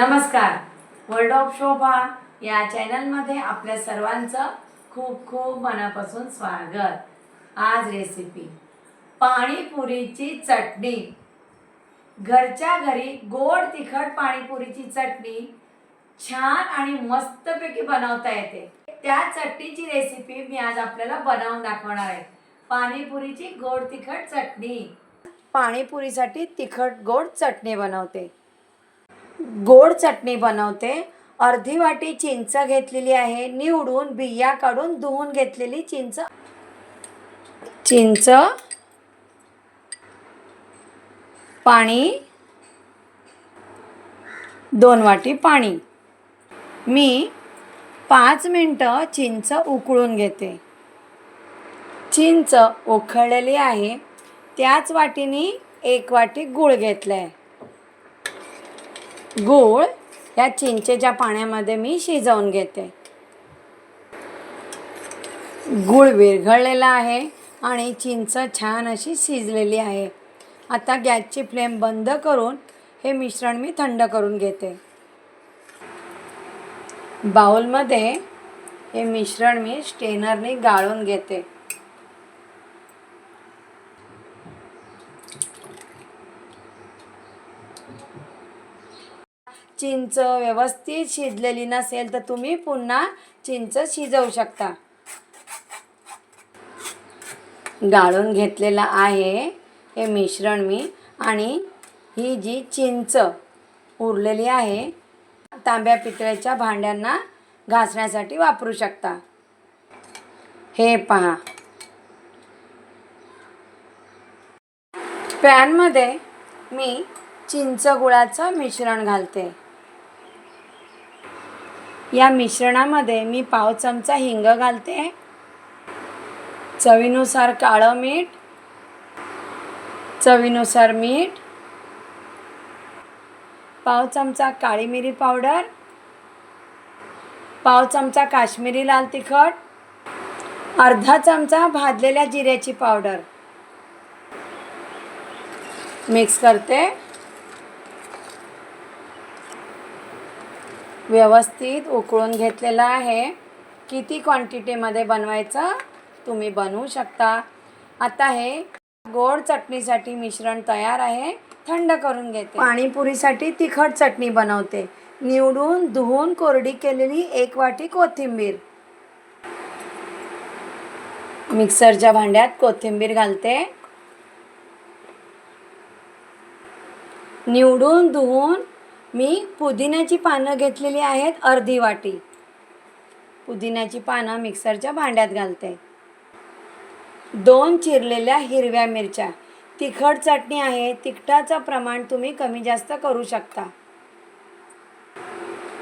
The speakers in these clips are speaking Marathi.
नमस्कार. वर्ल्ड ऑफ शोभा या चॅनलमध्ये आपल्या सर्वांचं खूप खूप मनापासून स्वागत. आज रेसिपी पाणीपुरीची चटणी. घरच्या घरी गोड तिखट पाणीपुरीची चटणी छान आणि मस्तपैकी बनवता येते. त्या चटणीची रेसिपी मी आज आपल्याला बनवून दाखवणार आहे. पाणीपुरीची गोड तिखट चटणी. पाणीपुरीसाठी तिखट गोड चटणी बनवते. गोड चटणी बनवते. अर्धी वाटी चिंच घेतलेली आहे. निवडून बिया काढून धुवून घेतलेली चिंच. चिंच पाणी दोन वाटी पाणी. मी पाच मिनटं चिंच उकळून घेते. चिंच उखळलेली आहे. त्याच वाटीने एक वाटी गूळ घेतला आहे गूळ या चिंचेच्या पाण्यामध्ये मी शिजवून घेते. गूळ विरघळलेला आहे आणि चिंच छान अशी शिजलेली आहे. आता गॅसची फ्लेम बंद करून हे मिश्रण मी थंड करून घेते. बाउलमध्ये हे मिश्रण मी स्टेनरने गाळून घेते. चिंच व्यवस्थित शिजलेली नसेल तर तुम्ही पुन्हा चिंच शिजवू शकता. गाळून घेतलेलं आहे हे मिश्रण मी आणि ही जी चिंच उरलेली आहे तांब्या पितळ्याच्या भांड्यांना घासण्यासाठी वापरू शकता. हे पहा. पॅनमध्ये मी चिंच गुळाचं मिश्रण घालते. या मिश्रणामध्ये मी पाव चमचा हिंग घालते. चवीनुसार काळं मीठ चवीनुसार मीठ पाव चमचा काळी मिरी पावडर पाव चमचा काश्मीरी लाल तिखट अर्धा चमचा भाजलेल्या जिऱ्याची पावडर. मिक्स करते. व्यवस्थित उकळून घेतलेलं आहे. किती क्वांटिटीमध्ये बनवायचं तुम्ही बनवू शकता. आता हे गोड चटणीसाठी मिश्रण तयार आहे. थंड करून घेते. पाणीपुरीसाठी तिखट चटणी बनवते. निवडून धुवून कोरडी केलेली एक वाटी कोथिंबीर. मिक्सरच्या भांड्यात कोथिंबीर घालते. निवडून धुवून मी पुदिन्याची पानं घेतलेली आहेत अर्धी वाटी. पुदिन्याची पानं मिक्सरच्या भांड्यात घालते. दोन चिरलेल्या हिरव्या मिरच्या. तिखट चटणी आहे. तिखटाचं प्रमाण तुम्ही कमी जास्त करू शकता.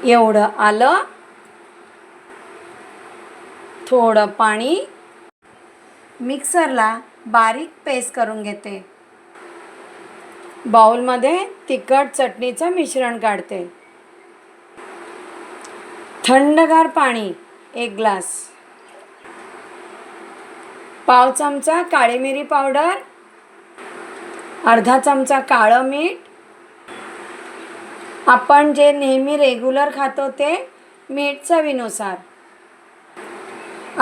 एवढं आलं. थोडं पाणी मिक्सरला बारीक पेस्ट करून घेते. बाउलमध्ये तिखट चटणीचं मिश्रण काढते. थंडगार पाणी एक ग्लास. पाव चमचा काळी मिरी पावडर अर्धा चमचा काळं मीठ. आपण जे नेहमी रेग्युलर खातो ते मीठ चवीनुसार.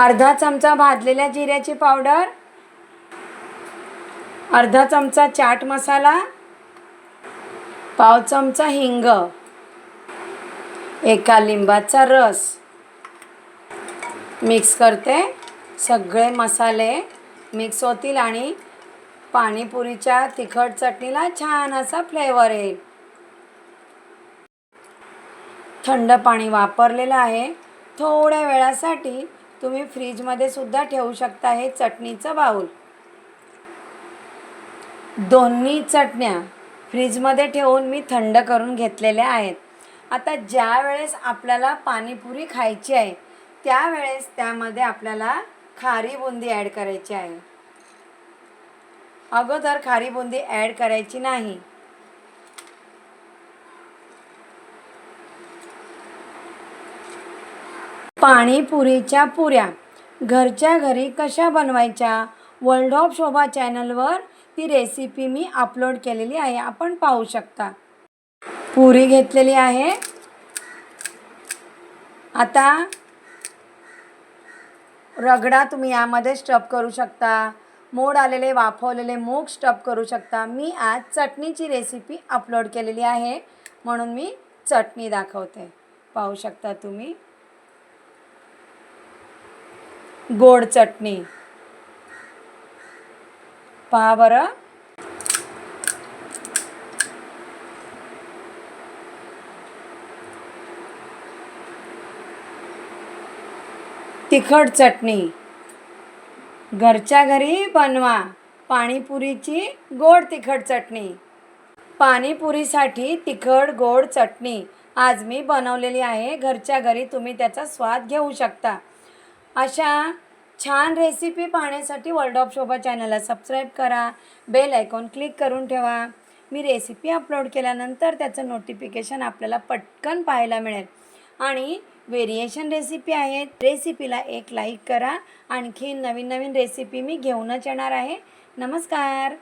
अर्धा चमचा भाजलेल्या जिऱ्याची पावडर अर्धा चमचा चाट मसाला पाव चमचा हिंग. एका लिंबाचा रस. मिक्स करते. सगळे मसाले मिक्स होतील आणि पाणीपुरीच्या तिखट चटणीला छान असा फ्लेवर येईल. थंड पाणी वापरलेलं आहे. थोड्या वेळासाठी तुम्ही फ्रीजमध्ये सुद्धा ठेवू शकता हे चटणीचं बाऊल दोन्ही चटण्या फ्रीजमध्ये ठेवून मी थंड करून घेतलेल्या आहेत. आता ज्या वेळेस आपल्याला पाणीपुरी खायची आहे त्यावेळेस त्यामध्ये आपल्याला खारी बुंदी ॲड करायची आहे. अगोदर खारी बुंदी ॲड करायची नाही. पाणीपुरीच्या पुऱ्या. घरच्या घरी कशा बनवायच्या? वर्ल्ड ऑफ शोभा चॅनलवर ती रेसिपी मी अपलोड केलेली आहे. आपण पाहू शकता. पुरी घेतलेली आहे. आता रगडा तुम्ही यामध्ये स्टप करू शकता. मोड आलेले वाफवलेले मूग स्टप करू शकता. मी आज चटणीची रेसिपी अपलोड केलेली आहे. म्हणून मी चटणी दाखवते. पाहू शकता तुम्ही. गोड चटणी. पहा बरं तिखट चटणी. घरच्या घरी बनवा पाणीपुरीची गोड तिखट चटणी. पाणीपुरीसाठी तिखट गोड चटणी. आज मी बनवलेली आहे. घरच्या घरी तुम्ही त्याचा स्वाद घेऊ शकता. अशा छान रेसिपी पाहण्यासाठी वर्ल्ड ऑफ शोभा चॅनलला सबस्क्राईब करा. बेल आयकॉन क्लिक करून ठेवा. मी रेसिपी अपलोड केल्यानंतर त्याचं नोटिफिकेशन आपल्याला पटकन पाहायला मिळेल. आणि व्हेरिएशन रेसिपी आहेत. रेसिपीला एक लाईक करा. आणखी नवीन नवीन रेसिपी मी घेऊनच येणार आहे. नमस्कार!